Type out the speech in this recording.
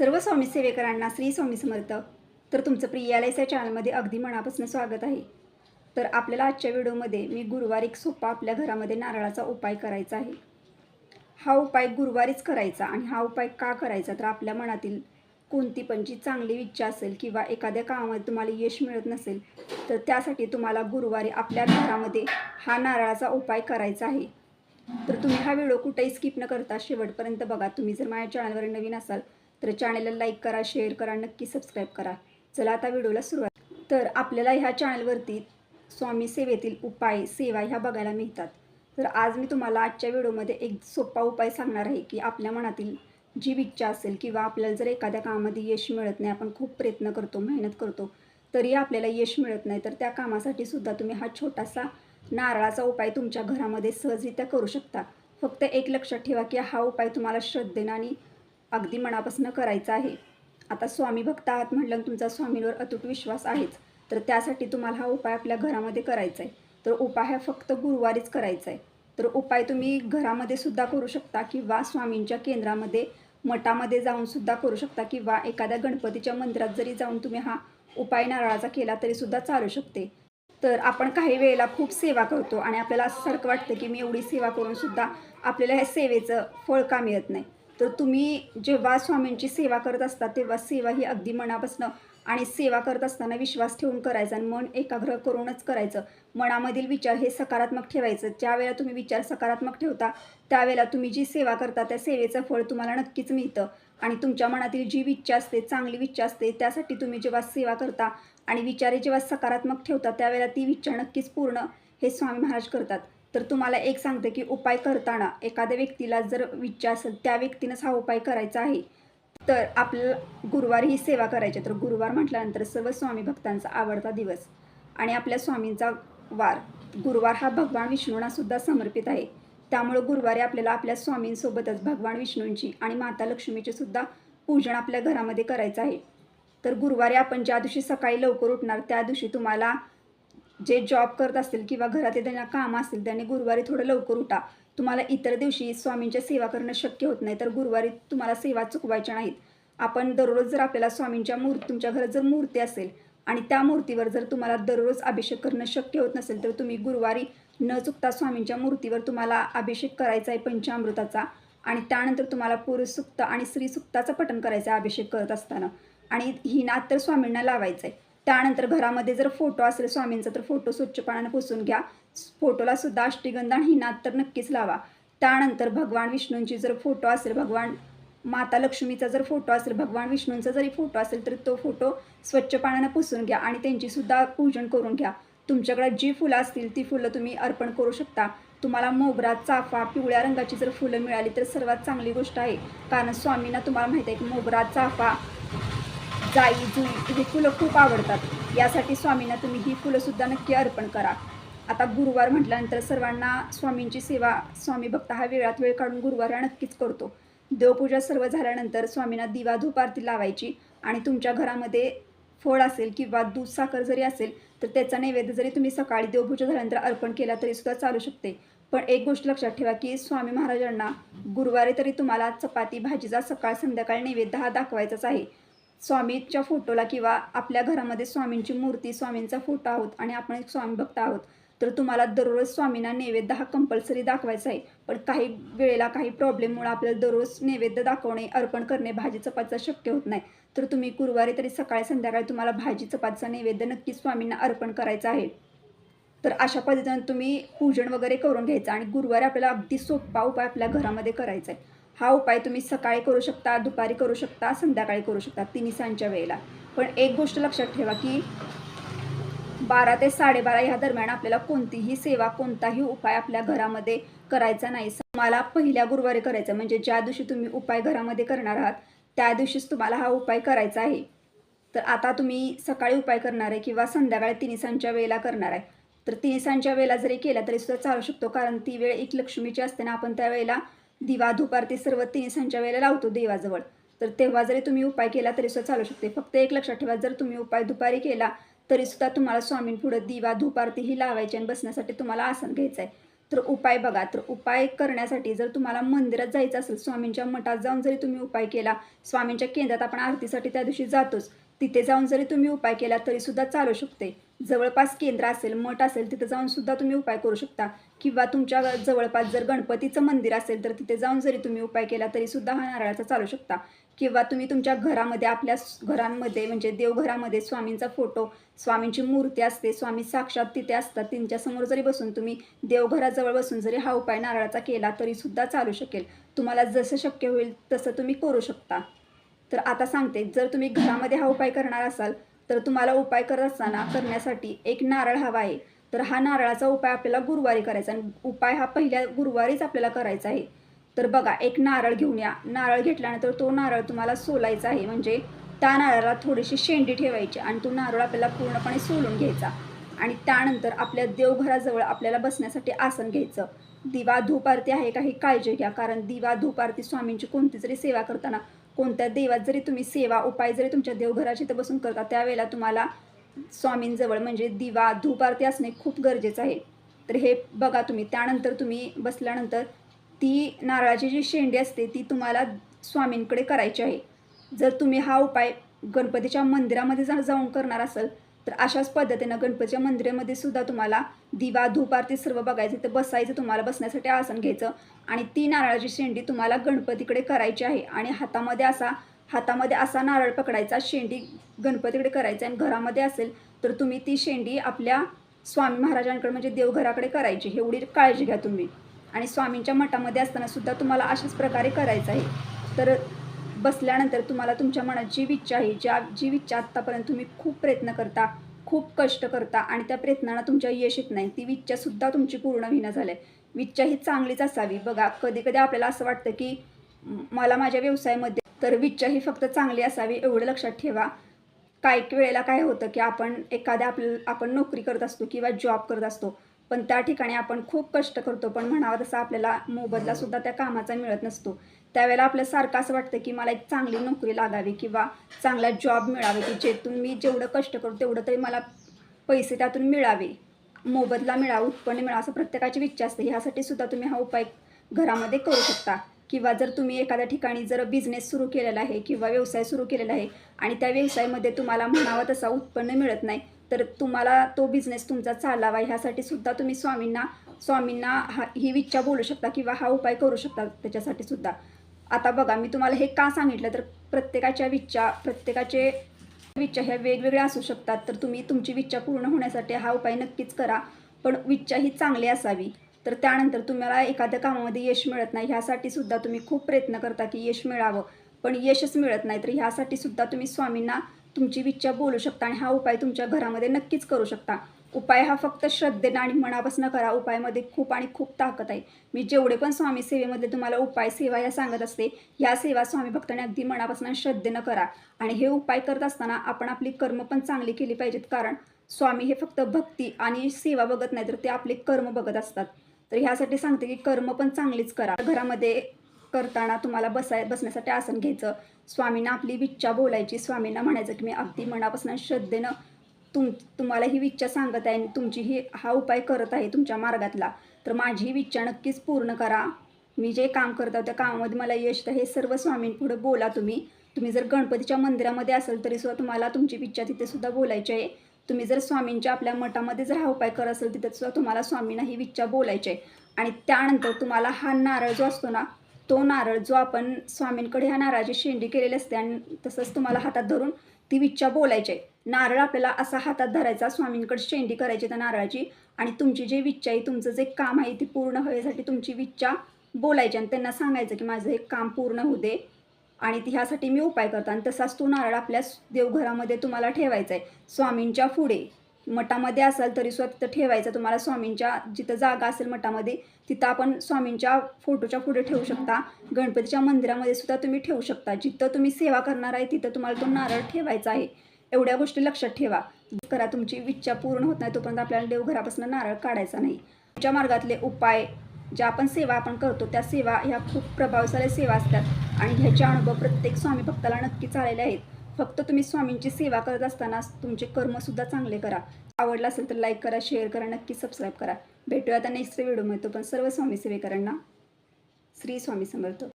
सर्व स्वामी सेवेकरांना श्री स्वामी समर्थ. तर तुमचं प्रियालयस या चॅनलमध्ये अगदी मनापासून स्वागत आहे. तर आपल्याला आजच्या व्हिडिओमध्ये मी गुरुवारी एक सोपा आपल्या घरामध्ये नारळाचा उपाय करायचा आहे. हा उपाय गुरुवारीच करायचा आणि हा उपाय का करायचा तर आपल्या मनातील कोणती पण जी चांगली इच्छा असेल किंवा एखाद्या कामामध्ये तुम्हाला यश मिळत नसेल तर त्यासाठी तुम्हाला गुरुवारी आपल्या घरामध्ये हा नारळाचा उपाय करायचा आहे. तर तुम्ही हा व्हिडिओ कुठेही स्किप न करता शेवटपर्यंत बघा. तुम्ही जर माझ्या चॅनलवर नवीन असाल तर चॅनलला लाईक करा शेअर करा नक्की सबस्क्राईब करा. चला आता व्हिडिओला सुरुवात. तर आपल्याला ह्या चॅनलवरती स्वामी सेवेतील उपाय सेवा ह्या बघायला मिळतात. तर आज मी तुम्हाला आजच्या व्हिडिओमध्ये एक सोपा उपाय सांगणार आहे की आपल्या मनातील जी इच्छा असेल किंवा आपल्याला जर एखाद्या कामामध्ये यश मिळत नाही आपण खूप प्रयत्न करतो मेहनत करतो तरी आपल्याला यश मिळत नाही. तर त्या कामासाठी सुद्धा तुम्ही हा छोटासा नारळाचा उपाय तुमच्या घरामध्ये सहजरित्या करू शकता. फक्त एक लक्षात ठेवा की हा उपाय तुम्हाला श्रद्धेनं आणि अगदी मनापासून करायचं आहे. आता स्वामी भक्त आहात म्हटलं तुमचा स्वामींवर अतूट विश्वास आहेच. तर त्यासाठी तुम्हाला हा उपाय आपल्या घरामध्ये करायचा आहे तर उपाय हा फक्त गुरुवारीच करायचा आहे तर उपाय तुम्ही घरामध्ये सुद्धा करू शकता किंवा स्वामींच्या केंद्रामध्ये मठामध्ये जाऊन सुद्धा करू शकता किंवा एखाद्या गणपतीच्या मंदिरात जरी जाऊन तुम्ही हा उपाय नारळाचा केला तरी सुद्धा चालू शकते. तर आपण काही वेळेला खूप सेवा करतो आणि आपल्याला असं सारखं वाटतं की मी एवढी सेवा करून सुद्धा आपल्याला ह्या सेवेचं फळ का मिळत नाही. तर तुम्ही जेव्हा स्वामींची सेवा करत असता तेव्हा सेवा ही अगदी मनापासून आणि सेवा करत असताना विश्वास ठेवून करायचा आणि मन एकाग्र करूनच करायचं. मनामधील विचार हे सकारात्मक ठेवायचं. ज्यावेळेला तुम्ही विचार सकारात्मक ठेवता त्यावेळेला तुम्ही जी सेवा करता त्या सेवेचं फळ तुम्हाला नक्कीच मिळतं. आणि तुमच्या मनातील जी इच्छा असते चांगली इच्छा असते त्यासाठी तुम्ही जेव्हा सेवा करता आणि विचारे जेव्हा सकारात्मक ठेवता त्यावेळेला ती इच्छा नक्कीच पूर्ण हे स्वामी महाराज करतात. तर तुम्हाला एक सांगते की उपाय करताना एखाद्या व्यक्तीला जर विचार असेल त्या व्यक्तीनंच हा उपाय करायचा आहे. तर आपल्याला गुरुवारी ही सेवा करायची तर गुरुवार म्हटल्यानंतर सर्व स्वामी भक्तांचा आवडता दिवस आणि आपल्या स्वामींचा वार. गुरुवार हा भगवान विष्णूंना सुद्धा समर्पित आहे. त्यामुळं गुरुवारी आपल्याला आपल्या स्वामींसोबतच भगवान विष्णूंची आणि माता लक्ष्मीची सुद्धा पूजन आपल्या घरामध्ये करायचं आहे. तर गुरुवारी आपण ज्या दिवशी सकाळी लवकर उठणार त्या दिवशी तुम्हाला जे जॉब करत असतील किंवा घरात त्यांना काम असतील त्यांनी गुरुवारी थोडं लवकर उठा. तुम्हाला इतर दिवशी स्वामींच्या सेवा करणं शक्य होत नाही तर गुरुवारी तुम्हाला सेवा चुकवायच्या नाहीत. आपण दररोज जर आपल्याला स्वामींच्या मूर्ती तुमच्या घरात जर मूर्ती असेल आणि त्या मूर्तीवर जर तुम्हाला दररोज अभिषेक करणं शक्य होत नसेल तर तुम्ही गुरुवारी न चुकता स्वामींच्या मूर्तीवर तुम्हाला अभिषेक करायचा आहे पंचामृताचा आणि त्यानंतर तुम्हाला पुरुष सुक्त आणि स्त्री सुक्ताचं पठण करायचं आहे अभिषेक करत असताना. आणि ही नात तर स्वामींना लावायचं आहे त्यानंतर घरामध्ये जर फोटो असेल स्वामींचा तर फोटो स्वच्छ पाण्यानं पुसून घ्या. फोटोला सुद्धा अष्टीगंध आणि ही तर नक्कीच लावा. त्यानंतर भगवान विष्णूंची जर फोटो असेल भगवान माता लक्ष्मीचा जर फोटो असेल भगवान विष्णूंचा जरी फोटो असेल तर तो फोटो स्वच्छ पाण्यानं पुसून घ्या आणि त्यांची सुद्धा पूजन करून घ्या. तुमच्याकडे जी फुलं असतील ती फुलं तुम्ही अर्पण करू शकता. तुम्हाला मोगरा चाफा पिवळ्या रंगाची जर फुलं मिळाली तर सर्वात चांगली गोष्ट आहे. कारण स्वामींना तुम्हाला माहीत आहे की मोगरा चाफा जाई जुई ही फुलं खूप आवडतात. यासाठी स्वामींना तुम्ही ही फुलंसुद्धा नक्की अर्पण करा. आता गुरुवार म्हटल्यानंतर सर्वांना स्वामींची सेवा स्वामी भक्त हा वेळात वेळ काढून गुरुवार हा नक्कीच करतो. देवपूजा सर्व झाल्यानंतर स्वामींना दिवा धूप आरती लावायची आणि तुमच्या घरामध्ये फळ असेल किंवा दूध साखर जरी असेल तर त्याचा नैवेद्य जरी तुम्ही सकाळी देवपूजा झाल्यानंतर अर्पण केला तरी सुद्धा चालू शकते. पण एक गोष्ट लक्षात ठेवा की स्वामी महाराजांना गुरुवारी तरी तुम्हाला चपाती भाजीचा सकाळ संध्याकाळ नैवेद्य हा दाखवायचाच आहे. स्वामीच्या फोटोला किंवा आपल्या घरामध्ये स्वामींची मूर्ती स्वामींचा फोटो आहोत आणि आपण एक स्वामी भक्त आहोत तर तुम्हाला दररोज स्वामींना नैवेद्य हा कंपल्सरी दाखवायचा आहे. पण काही वेळेला काही प्रॉब्लेममुळे आपल्याला दररोज नैवेद्य दाखवणे अर्पण करणे भाजी चपातीचा शक्य होत नाही. तर तुम्ही गुरुवारी तरी सकाळी संध्याकाळी तुम्हाला भाजी चपातीचा नैवेद्य नक्कीच स्वामींना अर्पण करायचा आहे. तर अशा पद्धतीनं तुम्ही पूजन वगैरे करून घ्यायचं आणि गुरुवारी आपल्याला अगदी सोपा उपाय आपल्या घरामध्ये करायचा आहे. हा उपाय तुम्ही सकाळी करू शकता दुपारी करू शकता संध्याकाळी करू शकता तिन्ही सांच्या वेळेला. पण एक गोष्ट लक्षात ठेवा की बारा ते साडेबारा ह्या दरम्यान आपल्याला कोणतीही सेवा कोणताही उपाय आपल्या घरामध्ये करायचा नाही. मला पहिल्या गुरुवारी करायचा म्हणजे ज्या दिवशी तुम्ही उपाय घरामध्ये करणार आहात त्या दिवशीच तुम्हाला हा उपाय करायचा आहे. तर आता तुम्ही सकाळी उपाय करणार आहे किंवा संध्याकाळी तिन्हीसांच्या वेळेला करणार आहे. तर तिन्हीसांच्या वेळेला जरी केला तरी सुद्धा चालू शकतो. कारण ती वेळ एक लक्ष्मीची असते ना आपण त्यावेळेला दिवा धुपारती सर्व तिन्हीसांच्या वेळेला लावतो देवाजवळ. तर तेव्हा जरी तुम्ही उपाय केला तरी सुद्धा चालू शकते. फक्त एक लक्षात ठेवा जर तुम्ही उपाय दुपारी केला तरी सुद्धा तुम्हाला स्वामींपुढं दिवा धूप आरती ही लावायची आणि बसण्यासाठी तुम्हाला आसन घ्यायचं आहे तर उपाय बघा तर उपाय करण्यासाठी जर तुम्हाला मंदिरात जायचं असेल स्वामींच्या मठात जाऊन जरी तुम्ही उपाय केला स्वामींच्या केंद्रात आपण आरतीसाठी त्या दिवशी जातोच. तिथे जाऊन जरी तुम्ही उपाय केला तरी सुद्धा चालू शकते. जवळपास केंद्र असेल मठ असेल तिथे जाऊन सुद्धा तुम्ही उपाय करू शकता. किंवा तुमच्या जवळपास जर गणपतीचं मंदिर असेल तर तिथे जाऊन जरी तुम्ही उपाय केला तरी सुद्धा हा नारळाचा चालू शकता. किंवा तुम्ही तुमच्या घरामध्ये आपल्या घरांमध्ये म्हणजे देवघरामध्ये स्वामींचा फोटो स्वामींची मूर्ती असते स्वामी साक्षात तिथे असतात त्यांच्यासमोर जरी बसून तुम्ही देवघराजवळ बसून जरी हा उपाय नारळाचा केला तरी सुद्धा चालू शकेल. तुम्हाला जसं शक्य होईल तसं तुम्ही करू शकता. तर आता सांगते जर तुम्ही घरामध्ये हा उपाय करणार असाल तर तुम्हाला उपाय करत असताना करण्यासाठी एक नारळ हवा आहे. तर हा नारळाचा उपाय आपल्याला गुरुवारी करायचा आणि उपाय हा पहिल्या गुरुवारीच आपल्याला करायचा आहे. तर बघा एक नारळ घेऊन या. नारळ घेतल्यानंतर तो नारळ तुम्हाला सोलायचा आहे. म्हणजे त्या नारळाला थोडीशी शेंडी ठेवायची आणि तो नारळ आपल्याला पूर्णपणे सोलून घ्यायचा. आणि त्यानंतर आपल्या देवघराजवळ आपल्याला बसण्यासाठी आसन घ्यायचं. दिवा धूप आरती आहे काही काळजी घ्या. कारण दिवा धूप आरती स्वामींची कोणती जरी सेवा करताना कोणत्या देवात जरी तुम्ही सेवा उपाय जरी तुमच्या देवघराची इथं बसून करता त्यावेळेला तुम्हाला स्वामींजवळ म्हणजे दिवा धूप आरती असणे खूप गरजेचं आहे. तर हे बघा तुम्ही त्यानंतर तुम्ही बसल्यानंतर ती नारळाची जी शेंडी असते ती तुम्हाला स्वामींकडे करायची आहे. जर तुम्ही हा उपाय गणपतीच्या मंदिरामध्ये जा जाऊन करणार असाल तर अशाच पद्धतीनं गणपतीच्या मंदिरामध्ये सुद्धा तुम्हाला दिवा धूप आरती सर्व बघायचं तर बसायचं तुम्हाला बसण्यासाठी आसन घ्यायचं. आणि ती नारळाची शेंडी तुम्हाला गणपतीकडे करायची आहे. आणि हातामध्ये असा हातामध्ये असा नारळ पकडायचा शेंडी गणपतीकडे करायचा आणि घरामध्ये असेल तर तुम्ही ती शेंडी आपल्या स्वामी महाराजांकडे म्हणजे देवघराकडे करायची. एवढी काळजी घ्या तुम्ही. आणि स्वामींच्या मठामध्ये असताना सुद्धा तुम्हाला अशाच प्रकारे करायचं आहे. तर बसल्यानंतर तुम्हाला तुमच्या मनात जी इच्छा आहे ज्या जी इच्छा आत्तापर्यंत तुम्ही खूप प्रयत्न करता खूप कष्ट करता आणि त्या प्रयत्नांना तुमच्या यश येत नाही ती विच्छासुद्धा तुमची पूर्ण विना झाली आहे विच्छा ही चांगलीच असावी. बघा कधी कधी आपल्याला असं वाटतं की मला माझ्या व्यवसायामध्ये तर विच्छा ही फक्त चांगली असावी एवढं लक्षात ठेवा. काही वेळेला काय होतं की आपण एखाद्या आपल्या आपण नोकरी करत असतो किंवा जॉब करत असतो. पण त्या ठिकाणी आपण खूप कष्ट करतो. पण म्हणावं तसं आपल्याला मोबदला सुद्धा त्या कामाचा मिळत नसतो. त्यावेळेला आपल्या सारखं असं वाटतं की मला एक चांगली नोकरी लागावी किंवा चांगला जॉब मिळावे की जेथून मी जेवढं कष्ट करू तेवढं तरी मला पैसे त्यातून मिळावे. मोबदला मिळावा उत्पन्न मिळावं असं प्रत्येकाची इच्छा असते. ह्यासाठी सुद्धा तुम्ही हा उपाय घरामध्ये करू शकता. किंवा जर तुम्ही एखाद्या ठिकाणी जर बिझनेस सुरू केलेला आहे किंवा व्यवसाय सुरू केलेला आहे आणि त्या व्यवसायामध्ये तुम्हाला म्हणावा तसा उत्पन्न मिळत नाही तर तुम्हाला तो बिझनेस तुमचा चालावा. ह्यासाठी सुद्धा तुम्ही स्वामींना स्वामींना हा ही इच्छा बोलू शकता किंवा हा उपाय करू शकता त्याच्यासाठी सुद्धा. आता बघा मी तुम्हाला हे का सांगितलं? तर प्रत्येकाच्या विच्छा प्रत्येकाचे विच्छा ह्या वेगवेगळ्या असू शकतात. तर तुम्ही तुमची विच्छा पूर्ण होण्यासाठी हा उपाय नक्कीच करा. पण विच्छा ही चांगली असावी. तर त्यानंतर तुम्हाला एखाद्या कामामध्ये यश मिळत नाही. ह्यासाठी सुद्धा तुम्ही खूप प्रयत्न करता की यश मिळावं. पण यशच मिळत नाही. तर ह्यासाठी सुद्धा तुम्ही स्वामींना तुमची विच्छा बोलू शकता आणि हा उपाय तुमच्या घरामध्ये नक्कीच करू शकता. उपाय हा फक्त श्रद्धेनं आणि मनापासून करा. उपायामध्ये खूप आणि खूप ताकद आहे. मी जेवढे पण स्वामी सेवेमध्ये तुम्हाला उपाय सेवा या सांगत असते ह्या सेवा स्वामी भक्ताने अगदी मनापासून श्रद्धेनं करा. आणि हे उपाय करत असताना आपण आपली कर्म पण चांगली केली पाहिजेत. कारण स्वामी हे फक्त भक्ती आणि सेवा बघत नाही तर ते आपले कर्म बघत असतात. तर ह्यासाठी सांगते की कर्म पण चांगलीच करा. घरामध्ये करताना तुम्हाला बसाय बसण्यासाठी आसन घ्यायचं. स्वामींना आपली विच्छा बोलायची. स्वामींना म्हणायचं की मी अगदी मनापासून श्रद्धेनं तुम तुम्हाला ही विच्छा सांगत आहे आणि तुमची ही हा उपाय करत आहे तुमच्या मार्गातला. तर माझी ही विच्छा नक्कीच पूर्ण करा. मी जे काम करत आहोत त्या कामामध्ये मला यश तर हे सर्व स्वामींपुढे बोला तुम्ही. तुम्ही जर गणपतीच्या मंदिरामध्ये असेल तरी सुद्धा तुम्हाला तुमची विच्छा तिथे सुद्धा बोलायची आहे. तुम्ही जर स्वामींच्या आपल्या मठामध्ये जर हा उपाय करत असेल तिथे सुद्धा तुम्हाला स्वामींना ही विच्छा बोलायची आहे. आणि त्यानंतर तुम्हाला हा नारळ जो असतो ना तो नारळ जो आपण स्वामींकडे ह्या नारळाची शेंडी केलेली असते आणि तसंच तुम्हाला हातात धरून ती विच्छा बोलायची आहे. नारळ आपल्याला असा हातात धरायचा स्वामींकडे शेंडी करायची त्या नारळाची आणि तुमची जी विच्छा आहे तुमचं जे काम आहे ती पूर्ण होण्यासाठी तुमची विच्छा बोलायची आणि त्यांना सांगायचं की माझं हे काम पूर्ण होऊ दे आणि ती ह्यासाठी मी उपाय करतो. आणि तसाच तो नारळ आपल्या देवघरामध्ये तुम्हाला ठेवायचा आहे. स्वामींच्या पुढे मठामध्ये असाल तरी सुद्धा तिथं ठेवायचं. तुम्हाला स्वामींच्या जिथं जागा असेल मठामध्ये तिथं आपण स्वामींच्या फोटोच्या पुढे ठेवू शकता. गणपतीच्या मंदिरामध्ये सुद्धा तुम्ही ठेवू शकता. जिथं तुम्ही सेवा करणार आहे तिथं तुम्हाला तो नारळ ठेवायचा आहे. एवढ्या गोष्टी लक्षात ठेवा. करा तुमची इच्छा पूर्ण होत नाही तोपर्यंत आपल्याला देवघरापासून नारळ काढायचा नाही. तुमच्या मार्गातले उपाय ज्या आपण सेवा आपण करतो त्या सेवा ह्या खूप प्रभावशाली सेवा असतात. आणि ह्याचे अनुभव प्रत्येक स्वामी भक्ताला नक्कीच आलेले आहेत. फक्त तुम्ही स्वामींची सेवा करत असताना तुमचे कर्मसुद्धा चांगले करा. आवडला असेल तर लाईक करा शेअर करा नक्की सबस्क्राईब करा. भेटूया आता नेक्स्ट व्हिडिओमध्ये तो पण सर्व स्वामी सेवेकरांना. श्री स्वामी समर्थ.